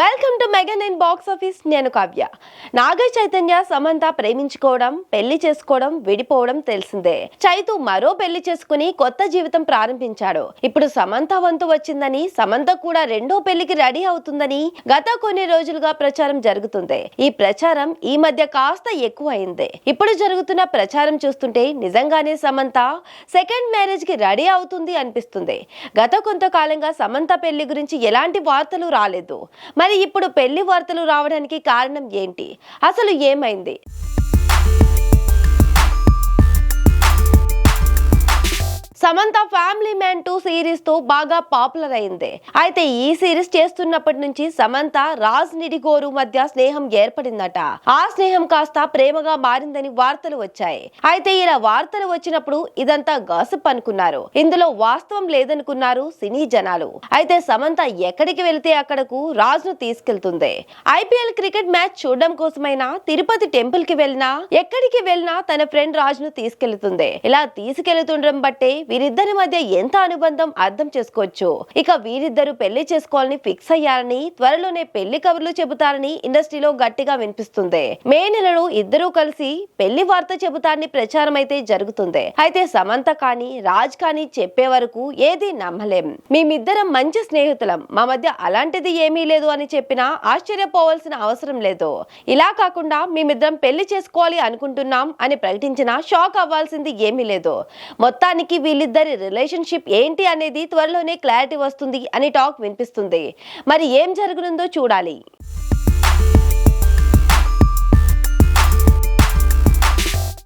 Welcome to mega nine box office నేను కావ్య. నాగ చైతన్య సమంత ప్రేమించుకోవడం పెళ్ళి చేసుకోవడం విడిపోవడం తెలిసిందే. చైతు మరో పెళ్ళి చేసుకుని కొత్త జీవితం ప్రారంభించాడు. ఇప్పుడు సమంత వంతు వచ్చిందని సమంత కూడా రెండో పెళ్ళికి రెడీ అవుతుందని గత కొన్ని రోజులుగా ప్రచారం జరుగుతుంది. ఈ ప్రచారం ఈ మధ్య కాస్త ఎక్కువ అయింది ఇప్పుడు జరుగుతున్న ప్రచారం చూస్తుంటే నిజంగానే సమంత సెకండ్ మ్యారేజ్కి రెడీ అవుతుంది అనిపిస్తుంది. గత కొంతకాలంగా సమంత పెళ్ళి గురించి ఎలాంటి వార్తలు రాలేదు. మరి ఇప్పుడు పెళ్ళి వార్తలు రావడానికి కారణం ఏంటి? అసలు ఏమైంది? సమంత ఫ్యామిలీ మ్యాన్ టూ సిరీస్తో బాగా పాపులర్ అయింది. అయితే ఈ సిరీస్ చేస్తున్నప్పటి నుంచి సమంత రాజ్ నిడిగోరు మధ్య స్నేహం ఏర్పడిందట. ఆ స్నేహం కాస్త ప్రేమగా మారిందని వార్తలు వచ్చాయి. అయితే ఇలా వార్తలు వచ్చినప్పుడు ఇదంతా గాసిప్ అనుకున్నారు. ఇందులో వాస్తవం లేదనుకున్నారు సినీ జనాలు. అయితే సమంత ఎక్కడికి వెళితే అక్కడకు రాజ్ను తీసుకెళ్తుంది. ఐపీఎల్ క్రికెట్ మ్యాచ్ చూడడం కోసమైనా తిరుపతి టెంపుల్కి వెళ్ళినా ఎక్కడికి వెళ్ళినా తన ఫ్రెండ్ రాజ్ను తీసుకెళ్తుంది. ఇలా తీసుకెళ్తుండడం బట్టే వీరిద్దరి మధ్య ఎంత అనుబంధం అర్థం చేసుకోవచ్చు? ఇక వీరిద్దరు పెళ్ళి చేసుకోవాలని ఫిక్స్ అయ్యారని త్వరలోనే పెళ్ళి కబుర్లు చెబుతారని ఇండస్ట్రీలో గట్టిగా వినిపిస్తుంది. మే నెలలో ఇద్దరూ కలిసి పెళ్ళి వార్త చెబుతారని ప్రచారం అయితే జరుగుతుంది. అయితే సమంత కానీ రాజ్ కానీ చెప్పే వరకు ఏది నమ్మలేం. మేమిద్దరం మంచి స్నేహితులం. మా మధ్య అలాంటిది ఏమీ లేదు అని చెప్పినా ఆశ్చర్యపోవాల్సిన అవసరం లేదు. ఇలా కాకుండా మేమిద్దరం పెళ్ళి చేసుకోవాలి అనుకుంటున్నాం అని ప్రకటించినా షాక్ అవ్వాల్సింది ఏమీ లేదు. మొత్తానికి వీళ్ళు వీళ్ళిద్దరి రిలేషన్షిప్ ఏంటి అనేది త్వరలోనే క్లారిటీ వస్తుంది అని టాక్ వినిపిస్తుంది. మరి ఏం జరగనుందో చూడాలి.